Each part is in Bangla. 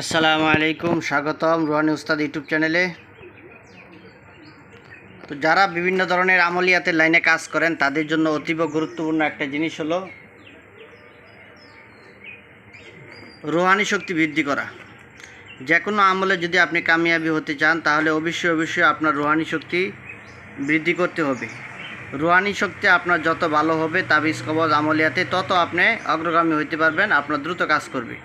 আসসালামু আলাইকুম, স্বাগতম রুহানি উস্তাদ ইউটিউব চ্যানেলে। তো যারা বিভিন্ন ধরনের আমলিয়াতের লাইনে কাজ করেন, তাদের জন্য অতীব গুরুত্বপূর্ণ একটা জিনিস হলো রুহানি শক্তি বৃদ্ধি করা। যে কোনো আমলে যদি আপনি কামিয়াবি হতে চান, তাহলে অবশ্যই অবশ্যই আপনার রুহানি শক্তি বৃদ্ধি করতে হবে। রুহানি শক্তি আপনার যত ভালো হবে, তাবিজ, কবজ, আমলিয়াতে তত আপনি অগ্রগামী হতে পারবেন, আপনার দ্রুত কাজ করবে।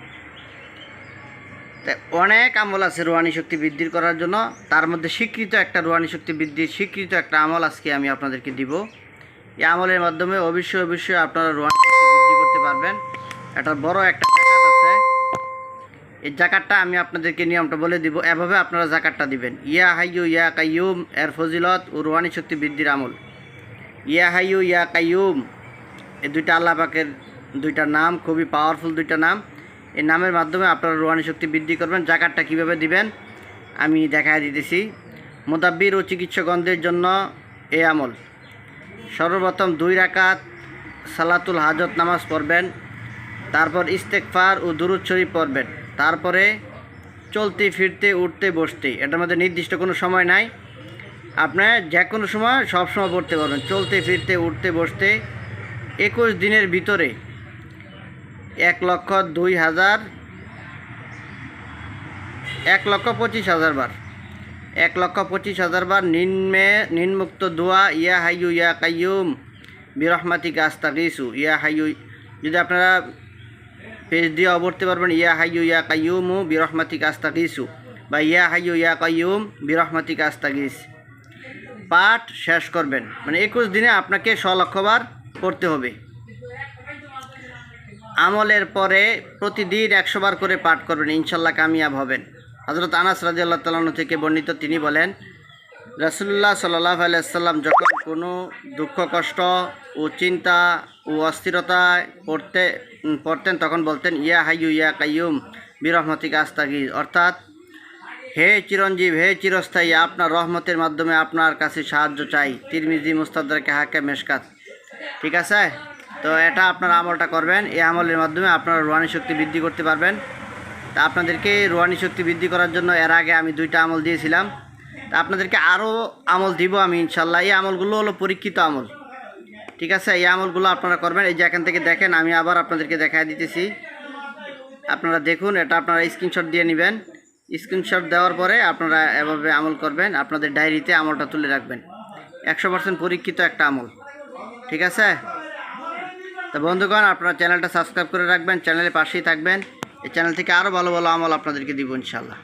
তা অনেক আমল আছে রোহানি শক্তি বৃদ্ধি করার জন্য। তার মধ্যে স্বীকৃত একটা রোহানি শক্তি বৃদ্ধির স্বীকৃত একটা আমল আজকে আমি আপনাদেরকে দিব। এই আমলের মাধ্যমে অবশ্যই অবশ্যই আপনারা রোহানি শক্তি বৃদ্ধি করতে পারবেন। একটা বড় একটা জাকাত আছে। এই জাকাতটা আমি আপনাদেরকে নিয়মটা বলে দিব। এভাবে আপনারা জাকাতটা দিবেন। ইয়া হাইয়ু ইয়া কাইয়ুম, এর ফজিলত ও রোহানি শক্তি বৃদ্ধির আমল। ইয়া হাইয়ু ইয়া কাইয়ুম, এই দুইটা আল্লাহ পাকের দুইটা নাম, খুবই পাওয়ারফুল দুইটা নাম। এই নামের মাধ্যমে আপনারা রোহানি শক্তি বৃদ্ধি করবেন, জাকাতটা কীভাবে দিবেন, আমি দেখায় দিতেছি। মোদাব্বির ও চিকিৎসকগণদের জন্য এই আমল। সর্বপ্রথম দুই রাকাত সালাতুল হাজত নামাজ পড়বেন, তারপর ইস্তেকফার ও দুরুদ শরীফ পড়বেন, তারপরে চলতে, ফিরতে, উঠতে, বসতে, এটার মধ্যে নির্দিষ্ট কোনো সময় নাই। আপনার যে কোনো সময় সব সময় পড়তে পারবেন, চলতে, ফিরতে, উঠতে, বসতে। একুশ দিনের ভিতরে এক লক্ষ দুই হাজার, এক লক্ষ পঁচিশ হাজার বার। এক লক্ষ পঁচিশ হাজার বার নিম্নে নিম্মুক্ত দোয়া, ইয়া হাইয়ু ইয়া কাইয়ুম বিরহমাতি গাস্তাগিসু ইয়া হাইয়ু, যদি আপনারা পেজ দিয়ে অবর্তে পারবেন, ইয়া হাইয়ু ইয়া কাইয়ুমু বিরহমাতি গাস্তাগিসু বা ইয়া হাইয়ু ইয়া কাইয়ুম বিরহমাতি গাস্তাগিস পাঠ শেষ করবেন। মানে একুশ দিনে আপনাকে ছ লক্ষবার পড়তে হবে। আমলের পরে প্রতিদিন একশো বার করে পাঠ করবেন, ইনশাল্লাহ কামিয়াব হবেন। হজরত আনাস রাজি আল্লাহ তালন থেকে বর্ণিত তিনি বলেন রাসুল্লাহ সাল্লাহ আলাইসাল্লাম যখন কোনো দুঃখ, কষ্ট ও চিন্তা ও অস্থিরতায় পড়তে পড়তেন, তখন বলতেন, ইয়া হাইয়ু ইয়া কাইয়ুম বিরহমতিক আস্তাগি অর্থাৎ, হে চিরঞ্জীব, হে চিরস্থায়ী, আপনার রহমতের মাধ্যমে আপনার কাছে সাহায্য চাই। তিরমিজি, মুস্তাদারকে হাকে মেশকাত। ঠিক আছে? তো এটা আপনার আমলটা করবেন। এই আমলের মাধ্যমে আপনারা রোহানি শক্তি বৃদ্ধি করতে পারবেন। তা আপনাদেরকে রোহানি শক্তি বৃদ্ধি করার জন্য এর আগে আমি দুইটা আমল দিয়েছিলাম। তা আপনাদেরকে আরও আমল দিব আমি ইনশাল্লাহ এই আমলগুলো হলো পরীক্ষিত আমল। ঠিক আছে? এই আমলগুলো আপনারা করবেন। এই যে এখান থেকে দেখেন, আমি আবার আপনাদেরকে দেখায় দিতেছি। আপনারা দেখুন, এটা আপনারা স্ক্রিনশট দিয়ে নেবেন। স্ক্রিনশট দেওয়ার পরে আপনারা এভাবে আমল করবেন। আপনাদের ডায়েরিতে আমলটা তুলে রাখবেন। একশো পার্সেন্ট পরীক্ষিত একটা আমল। ঠিক আছে? তো বন্ধুগণ, আপনারা চ্যানেলটা সাবস্ক্রাইব করে রাখবেন, চ্যানেলের পাশেই থাকবেন। এই চ্যানেল থেকে আরও ভালো ভালো আমল আপনাদেরকে দিব ইনশাল্লাহ।